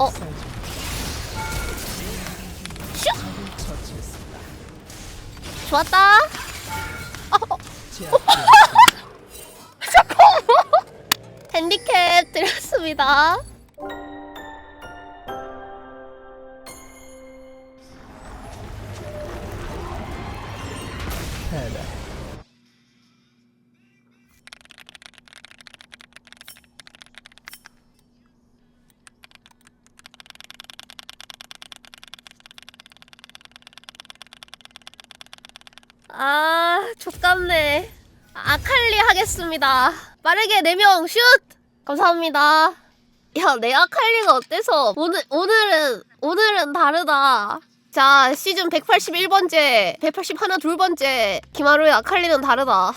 어. 슉! 좋았다. 어, 어. 잠깐만. 핸디캡 드렸습니다. 아, 족같네. 아칼리 하겠습니다. 빠르게 4명 슛! 감사합니다. 야, 내 아칼리가 어때서? 오늘, 오늘은, 오늘은 다르다. 자, 시즌 181번째, 181, 둘 번째. 김하루의 아칼리는 다르다.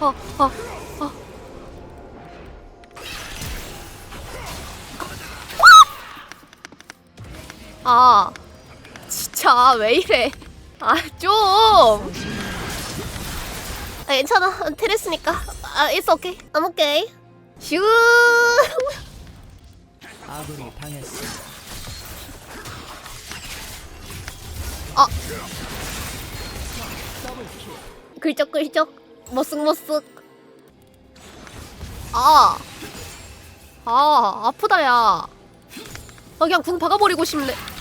어, 어, 어. 아, 진짜 왜 이래? 아, 좀. 아, 괜찮아. 테레스니까. 아, it's okay. I'm okay. 슈. 아군이 당했습니다. 아. 글쩍글쩍. 머쓱머쓱. 아. 아, 아프다, 야. 아, 그냥 궁 박아버리고 싶네.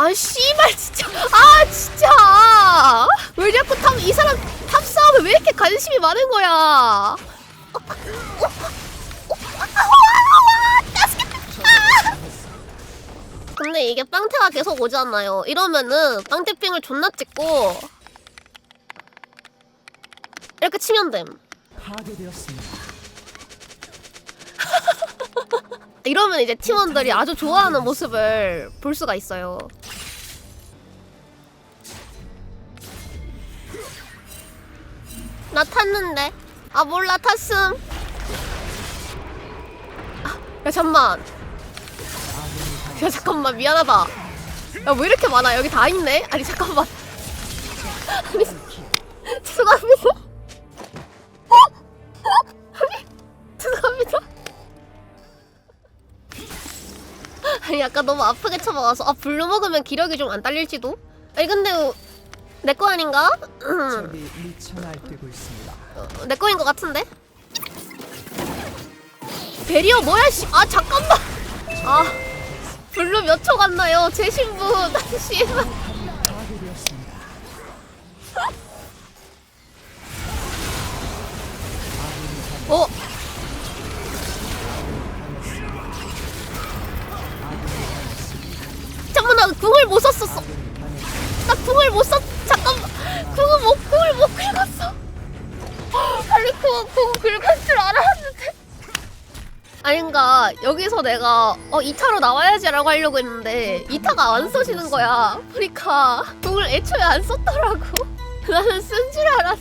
아, 씨발, 진짜. 아, 진짜. 왜 자꾸 탑, 이 사람 탑 싸움에 왜 이렇게 관심이 많은 거야? 근데 이게 빵태가 계속 오잖아요. 이러면은 빵태핑을 존나 찍고 이렇게 치면 됨. 이러면 이제 팀원들이 아주 좋아하는 모습을 볼 수가 있어요. 나 탔는데. 아 몰라 탔음. 아, 야 잠만. 야 잠깐만 미안하다. 야 왜 이렇게 많아? 여기 다 있네. 아니 잠깐만. 아니 죄송합니다. 아니 죄송합니다. 아니 아까 너무 아프게 쳐박아서 아 불로 먹으면 기력이 좀 안 딸릴지도? 아니 근데 내 거 아닌가? 적이 미쳐 날뛰고 있습니다. 내 거인 것 같은데? 베리어 뭐야 씨. 아 잠깐만. 아 블루 몇 초 갔나요? 제 신분 당신. 아닌가 여기서 내가 어 2타로 나와야지라고 하려고 했는데 2타가 안 써지는 거야. 그러니까 궁을 애초에 안 썼더라고. 나는 쓴 줄 알았어.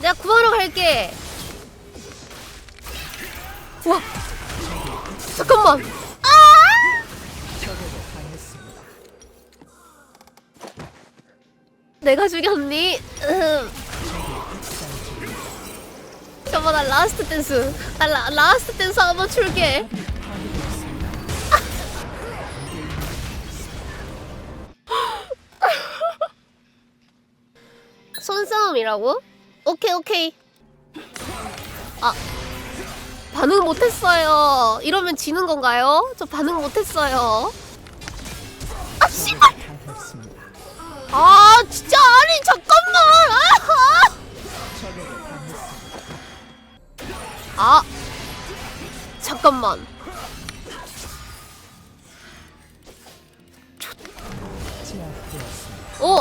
내가 구하러 갈게. 와, 잠깐만. 아! 내가 죽였니? 음. 잠깐만 나 라스트 댄스. 나 라, 라스트 댄스 한번 출게. 손싸움이라고? 오케이 오케이. 아 반응 못했어요. 이러면 지는 건가요? 저 반응 못했어요. 아 씨발. 아 진짜 아니 잠깐 아 잠깐만. 오,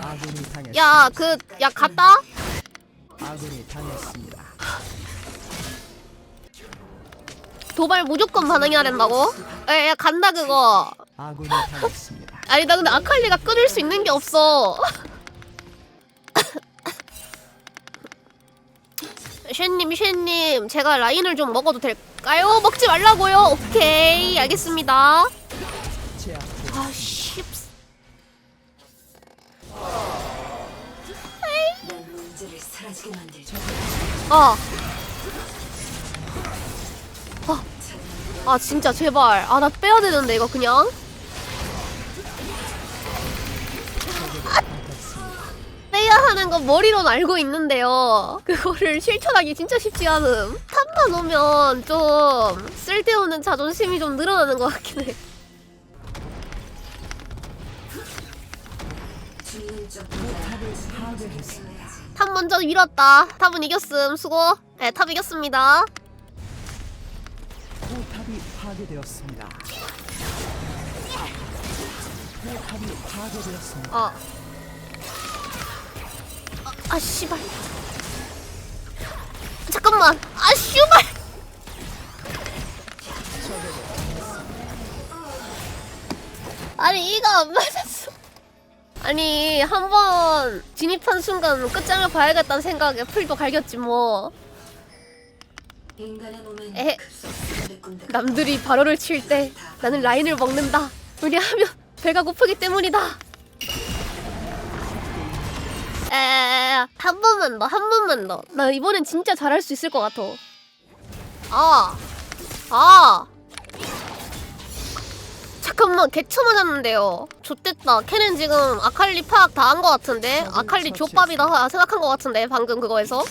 아군이 당했습니다. 야그 야 갔다. 아군이 당했습니다. 도발 무조건 반응해야 된다고? 에, 야 간다 그거. 아군이 당했습니다. 아니 나 근데 아칼리가 끊을 수 있는 게 없어. 쉔님 쉔님 제가 라인을 좀 먹어도 될까요? 먹지 말라고요 오케이 알겠습니다. 아 씨. 아. 아. 아 진짜 제발 아 나 빼야 되는데 이거 그냥 하는 건 머리로는 알고 있는데요 그거를 실천하기 진짜 쉽지 않음 탑만 오면 좀 쓸데없는 자존심이 좀 늘어나는 것 같긴 해. 탑 먼저 밀었다 탑은 이겼음 수고 네 탑 이겼습니다 포탑이 파괴되었습니다. 포탑이 파괴되었습니다. 아. 아, 아 씨발. 잠깐만. 아 씨발. 아니 이가 안 맞았어. 아니 한 번 진입한 순간 끝장을 봐야겠다는 생각에 풀도 갈겼지 뭐. 인간의 몸엔 에헤. 꾼다. 남들이 발로를 칠 때 나는 라인을 먹는다. 왜냐하면 배가 고프기 때문이다. 에한 번만 더, 한 번만 더. 나 이번엔 진짜 잘할 수 있을 것 같아. 아, 아. 잠깐만 개처 맞았는데요. 좆됐다. 캐는 지금 아칼리 파악 다 한 것 같은데. 아칼리 족밥이다 생각한 것 같은데 방금 그거에서.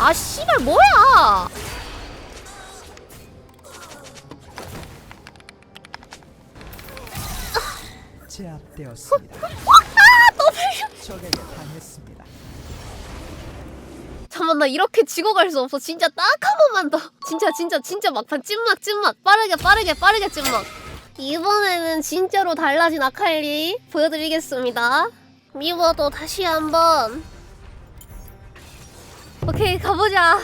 아 씨발 뭐야? 제압되었습니다. 적에게 당했습니다. 잠깐만 나 이렇게 지고 갈 수 없어. 진짜 딱 한 번만 더. 진짜 진짜 진짜 막판 찐막 찐막. 빠르게 빠르게 빠르게 찐막. 이번에는 진짜로 달라진 아칼리 보여드리겠습니다. 미워도 다시 한번. 오케이 가보자.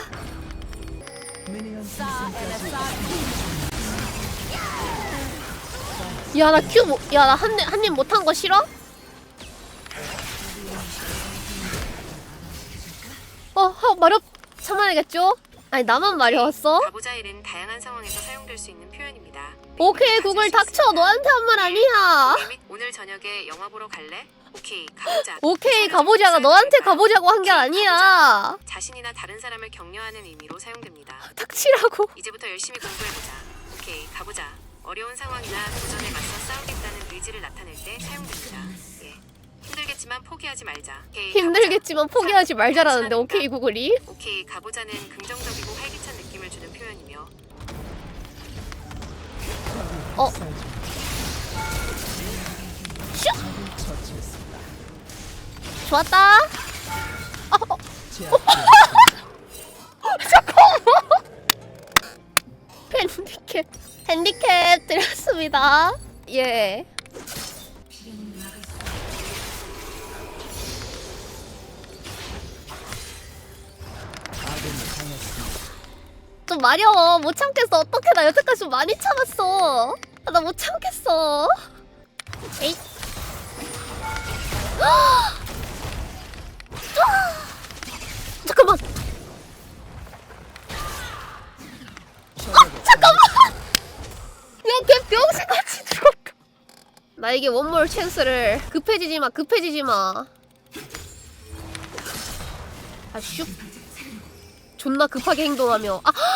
야 나큐야나한한입 못한 거 싫어? 어, 어 마렵 참아야겠죠? 아니 나만 마려웠어? 가보자일은 다양한 상황에서 사용될 수 있는 표현입니다. 오케이 구글 닥쳐 너한테 한 말 아니야 및 오늘 저녁에 영화 보러 갈래? 오케이 가보자. 오케이 가보자가 너한테 가보자고 한 게 아니야 자신이나 다른 사람을 격려하는 의미로 사용됩니다. 닥치라고 이제부터 열심히 공부해보자. 오케이 가보자. 어려운 상황이나 도전에 맞서 싸우겠다는 의지를 나타낼 때 사용됩니다. 예. 힘들겠지만 포기하지 말자. 오케이, 힘들겠지만. 포기하지 말자라는데 자, 오케이 구글이 오케이 가보자는 긍정적이고 활기찬 느낌을 주는 표현이며 어. 처치했습니다. 좋았다 어, 제압되었습니다. 핸디캡 핸디캡 드렸습니다 예 좀 마려워. 못 참겠어. 어떡해 나 여태까지 좀 많이 참았어? 아, 나못 참겠어. 에이 잠깐만. 적에게 잠깐만. 야걔 병신같이 들어왔다 나에게 원몰 찬스를 급해지지 마 급해지지 마. 아슉. 존나 급하게 행동하며. 아, 아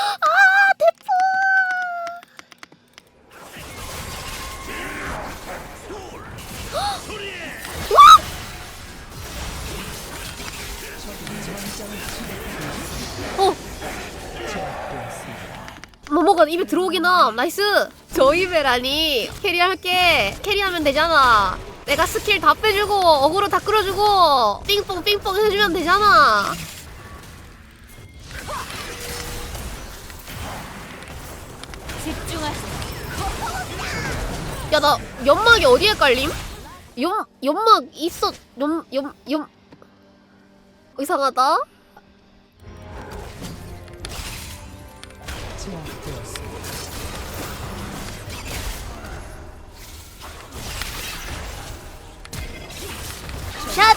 어. 모모가 입에 들어오긴 함. 나이스! 저 입에라니. 캐리할게. 캐리하면 되잖아. 내가 스킬 다 빼주고 어그로 다 끌어주고 삥뽕 삥뽕 해주면 되잖아. 야 나 연막이 어디에 깔림? 연 연막 있어 연연연 이상하다. 샷!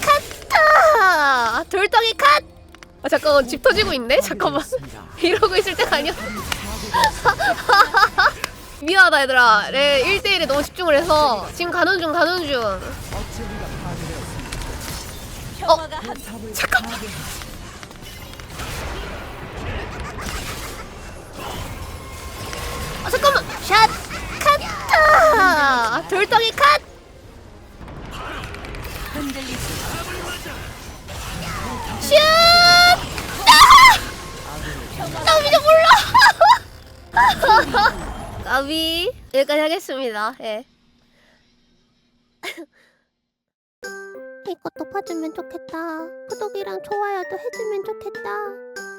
카타! 돌덩이 컷! 아, 잠깐만 집 터지고 있네? 잠깐만 이러고 있을 때가 아니었어 미안하다 얘들아 내 1대1에 너무 집중을 해서 지금 가는 중 가는 중 어? 탑을 잠깐만. 아 잠깐만 샷 카타 돌덩이 컷 슛! 아! 나 이제 몰라. 까비 여기까지 하겠습니다. 예. 것도 봐주면 좋겠다. 구독이랑 좋아요도 해주면 좋겠다.